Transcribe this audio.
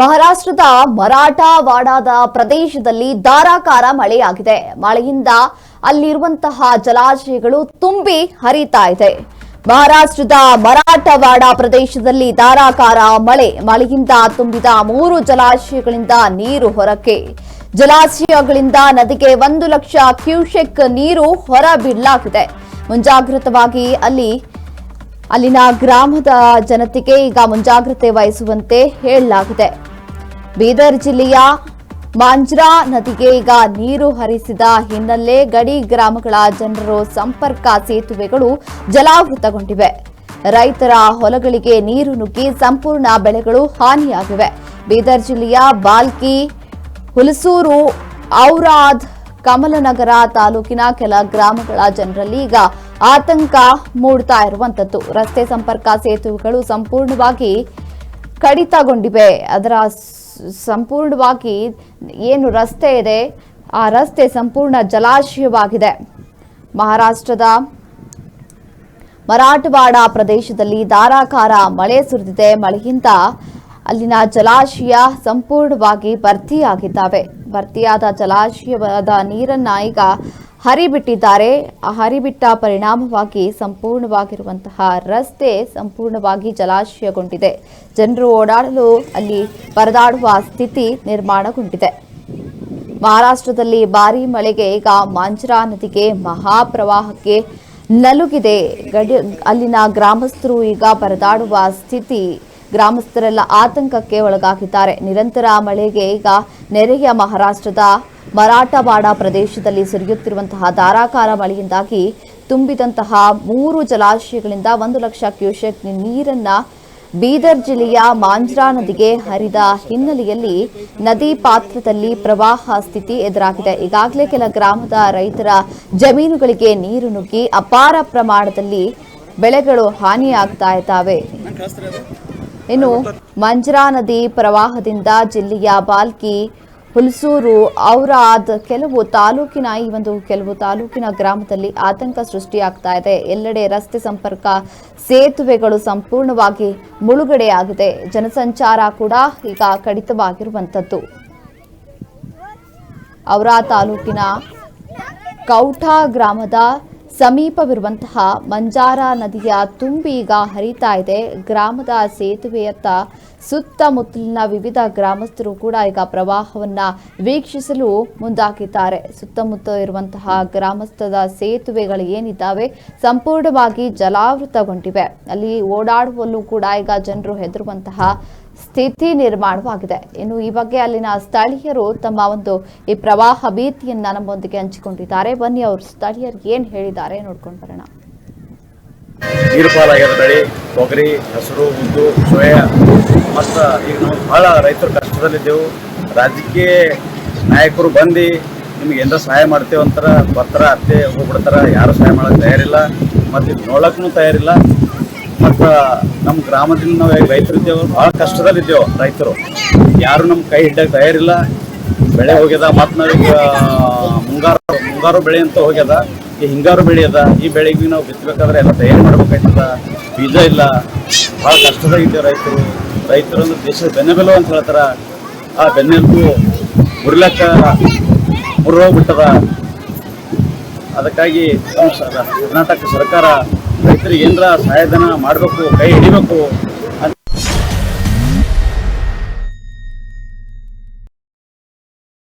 ಮಹಾರಾಷ್ಟ್ರದ ಮರಾಠವಾಡಾದ ಪ್ರದೇಶದಲ್ಲಿ ಧಾರಾಕಾರ ಮಳೆಯಾಗಿದೆ. ಮಳೆಯಿಂದ ಅಲ್ಲಿರುವಂತಹ ಜಲಾಶಯಗಳು ತುಂಬಿ ಹರಿತಾ ಇದೆ. ಮಹಾರಾಷ್ಟ್ರದ ಮರಾಠವಾಡ ಪ್ರದೇಶದಲ್ಲಿ ಧಾರಾಕಾರ ಮಳೆ. ಮಳೆಯಿಂದ ತುಂಬಿದ ಮೂರು ಜಲಾಶಯಗಳಿಂದ ನೀರು ಹೊರಕ್ಕೆ. ಜಲಾಶಯಗಳಿಂದ ನದಿಗೆ ಒಂದು ಲಕ್ಷ ಕ್ಯೂಸೆಕ್ ನೀರು ಹೊರಬಿಡಲಾಗಿದೆ. ಮುಂಜಾಗ್ರತವಾಗಿ ಅಲ್ಲಿ ಅಲ್ಲಿನ ಗ್ರಾಮದ ಜನತೆಗೆ ಈಗ ಮುಂಜಾಗ್ರತೆ ವಹಿಸುವಂತೆ ಹೇಳಲಾಗಿದೆ. ಬೀದರ್ ಜಿಲ್ಲೆಯ ಮಾಂಜ್ರಾ ನದಿಗೆ ಈಗ ನೀರು ಹರಿಸಿದ ಹಿನ್ನೆಲೆ ಗಡಿ ಗ್ರಾಮಗಳ ಜನರು ಸಂಪರ್ಕ ಸೇತುವೆಗಳು ಜಲಾವೃತಗೊಂಡಿವೆ. ರೈತರ ಹೊಲಗಳಿಗೆ ನೀರು ನುಗ್ಗಿ ಸಂಪೂರ್ಣ ಬೆಳೆಗಳು ಹಾನಿಯಾಗಿವೆ. ಬೀದರ್ ಜಿಲ್ಲೆಯ ಬಾಲ್ಕಿ, ಹುಲಸೂರು, ಔರಾದ್, ಕಮಲನಗರ ತಾಲೂಕಿನ ಕೆಲ ಗ್ರಾಮಗಳ ಜನರಲ್ಲಿ ಈಗ ಆತಂಕ ಮೂಡ್ತಾ ಇರುವಂತದ್ದು. ರಸ್ತೆ ಸಂಪರ್ಕ ಸೇತುವೆಗಳು ಸಂಪೂರ್ಣವಾಗಿ ಕಡಿತಗೊಂಡಿವೆ. ಅದರ ಸಂಪೂರ್ಣವಾಗಿ ಏನು ರಸ್ತೆ ಇದೆ, ಆ ರಸ್ತೆ ಸಂಪೂರ್ಣ ಜಲಾಶಯವಾಗಿದೆ. ಮಹಾರಾಷ್ಟ್ರದ ಮರಾಠವಾಡ ಪ್ರದೇಶದಲ್ಲಿ ಧಾರಾಕಾರ ಮಳೆ ಸುರಿದಿದೆ. ಮಳೆಯಿಂದ ಅಲ್ಲಿನ ಜಲಾಶಯ ಸಂಪೂರ್ಣವಾಗಿ ಭರ್ತಿಯಾಗಿದ್ದಾವೆ. ಭರ್ತಿಯಾದ ಜಲಾಶಯವಾದ ನೀರನ್ನ ಈಗ ಹರಿಬಿಟ್ಟಿದ್ದಾರೆ. ಆ ಹರಿಬಿಟ್ಟ ಪರಿಣಾಮವಾಗಿ ಸಂಪೂರ್ಣವಾಗಿರುವಂತಹ ರಸ್ತೆ ಸಂಪೂರ್ಣವಾಗಿ ಜಲಾಶಯಗೊಂಡಿದೆ. ಜನರು ಓಡಾಡಲು ಅಲ್ಲಿ ಪರದಾಡುವ ಸ್ಥಿತಿ ನಿರ್ಮಾಣಗೊಂಡಿದೆ. ಮಹಾರಾಷ್ಟ್ರದಲ್ಲಿ ಭಾರಿ ಮಳೆಗೆ ಈಗ ಮಾಂಜ್ರಾ ನದಿಗೆ ಮಹಾಪ್ರವಾಹಕ್ಕೆ ನಲುಗಿದೆ. ಗಡಿ, ಅಲ್ಲಿನ ಗ್ರಾಮಸ್ಥರು ಈಗ ಪರದಾಡುವ ಸ್ಥಿತಿ ಗ್ರಾಮಸ್ಥರೆಲ್ಲ ಆತಂಕಕ್ಕೆ ಒಳಗಾಗಿದ್ದಾರೆ. ನಿರಂತರ ಮಳೆಗೆ ಈಗ ನೆರೆಯ ಮಹಾರಾಷ್ಟ್ರದ ಮರಾಠವಾಡ ಪ್ರದೇಶದಲ್ಲಿ ಸುರಿಯುತ್ತಿರುವಂತಹ ಧಾರಾಕಾರ ಮಳೆಯಿಂದಾಗಿ ತುಂಬಿದಂತಹ ಮೂರು ಜಲಾಶಯಗಳಿಂದ ಒಂದು ಲಕ್ಷ ಕ್ಯೂಸೆಕ್ ನೀರನ್ನ ಬೀದರ್ ಜಿಲ್ಲೆಯ ಮಾಂಜ್ರಾ ನದಿಗೆ ಹರಿದ ಹಿನ್ನೆಲೆಯಲ್ಲಿ ನದಿ ಪಾತ್ರದಲ್ಲಿ ಪ್ರವಾಹ ಸ್ಥಿತಿ ಎದುರಾಗಿದೆ. ಈಗಾಗಲೇ ಕೆಲ ಗ್ರಾಮದ ರೈತರ ಜಮೀನುಗಳಿಗೆ ನೀರು ನುಗ್ಗಿ ಅಪಾರ ಪ್ರಮಾಣದಲ್ಲಿ ಬೆಳೆಗಳು ಹಾನಿಯಾಗ್ತಾ ಇದ್ದಾವೆ. ಇನ್ನು ಮಂಜರಾ ನದಿ ಪ್ರವಾಹದಿಂದ ಜಿಲ್ಲೆಯ ಬಾಲ್ಕಿ ಹುಲ್ಸೂರು ಔರಾದ್ ಕೆಲವು ತಾಲೂಕಿನ ಈ ಒಂದು ಕೆಲವು ತಾಲೂಕಿನ ಗ್ರಾಮದಲ್ಲಿ ಆತಂಕ ಸೃಷ್ಟಿಯಾಗ್ತಾ ಇದೆ. ಎಲ್ಲೆಡೆ ರಸ್ತೆ ಸಂಪರ್ಕ ಸೇತುವೆಗಳು ಸಂಪೂರ್ಣವಾಗಿ ಮುಳುಗಡೆಯಾಗಿದೆ. ಜನಸಂಚಾರ ಕೂಡ ಈಗ ಕಡಿತವಾಗಿರುವಂಥದ್ದು. ಔರಾ ತಾಲೂಕಿನ ಕೌಠಾ ಗ್ರಾಮದ ಸಮೀಪವಿರುವಂತಹ ಮಂಜಾರ ನದಿಯ ತುಂಬಿ ಈಗ ಹರಿತಾ ಇದೆ. ಗ್ರಾಮದ ಸೇತುವೆಯತ್ತ ಸುತ್ತಮುತ್ತಲಿನ ವಿವಿಧ ಗ್ರಾಮಸ್ಥರು ಕೂಡ ಈಗ ಪ್ರವಾಹವನ್ನ ವೀಕ್ಷಿಸಲು ಮುಂದಾಗಿದ್ದಾರೆ. ಸುತ್ತಮುತ್ತ ಇರುವಂತಹ ಗ್ರಾಮಸ್ಥದ ಸೇತುವೆಗಳು ಏನಿದ್ದಾವೆ ಸಂಪೂರ್ಣವಾಗಿ ಜಲಾವೃತಗೊಂಡಿವೆ. ಅಲ್ಲಿ ಓಡಾಡುವಲ್ಲೂ ಕೂಡ ಈಗ ಜನರು ಹೆದರುವಂತಹ ಸ್ಥಿತಿ ನಿರ್ಮಾಣವಾಗಿದೆ. ಇನ್ನು ಈ ಬಗ್ಗೆ ಅಲ್ಲಿನ ಸ್ಥಳೀಯರು ತಮ್ಮ ಒಂದು ಈ ಪ್ರವಾಹ ಭೀತಿಯನ್ನ ನಮ್ಮೊಂದಿಗೆ ಹಂಚಿಕೊಂಡಿದ್ದಾರೆ. ಬನ್ನಿ ಅವರು ಸ್ಥಳೀಯರು ಏನ್ ಹೇಳಿದ್ದಾರೆ ನೋಡ್ಕೊಂಡು ಬರೋಣ. ನೀರು ತೊಗರಿ, ಹಸಿರು, ಉದ್ದು, ಸೋಯ ಮತ್ತು ಈಗ ನಾವು ಭಾಳ ರೈತರು ಕಷ್ಟದಲ್ಲಿದ್ದೆವು. ರಾಜಕೀಯ ನಾಯಕರು ಬಂದು ನಿಮ್ಗೆ ಏನಾರ ಸಹಾಯ ಮಾಡ್ತೇವೆ ಅಂತಾರ, ಬರ್ತಾರ, ಅತ್ತೆ ಹೋಗ್ಬಿಡ್ತಾರ, ಯಾರು ಸಹಾಯ ಮಾಡಕ್ಕೆ ತಯಾರಿಲ್ಲ. ಮತ್ತು ನೋಡಕ್ಕೂ ತಯಾರಿಲ್ಲ. ಮತ್ತು ನಮ್ಮ ಗ್ರಾಮದಿಂದ ನಾವು ರೈತರು ಇದ್ದೇವೆ, ಭಾಳ ಕಷ್ಟದಲ್ಲಿದ್ದೇವೆ ರೈತರು. ಯಾರು ನಮ್ಮ ಕೈ ಹಿಡ್ಡಕ್ಕೆ ತಯಾರಿಲ್ಲ. ಬೆಳೆ ಹೋಗ್ಯದ, ಮತ್ತು ನಾವೀಗ ಮುಂಗಾರು ಮುಂಗಾರು ಬೆಳೆ ಅಂತ ಹೋಗ್ಯದ, ಈ ಹಿಂಗಾರು ಬೆಳೆ ಅದ, ಈ ಬೆಳೆಗೆ ನಾವು ಬಿತ್ತಬೇಕಾದ್ರೆ ಎಲ್ಲ ತಯಾರಿ ಮಾಡ್ಬೇಕಾಯ್ತದ. ಬೀಜ ಇಲ್ಲ. ಭಾಳ ಕಷ್ಟದಾಗಿದ್ದೇವೆ ರೈತರು. ರೈತರು ಅಂದ್ರೆ ದೇಶದ ಬೆನ್ನೆಬೆಲು ಅಂತ ಹೇಳ್ತಾರ. ಆ ಬೆನ್ನೆಲುಬು ಉರ್ಲಕ್ಕ ಮುರ್ರೋಗ್ಬಿಟ್ಟದ. ಅದಕ್ಕಾಗಿ ಕರ್ನಾಟಕ ಸರ್ಕಾರ ರೈತರಿಗೆ ಏನರ ಸಹಾಯಧನ ಮಾಡಬೇಕು ಕೈ ಹಿಡಿಬೇಕು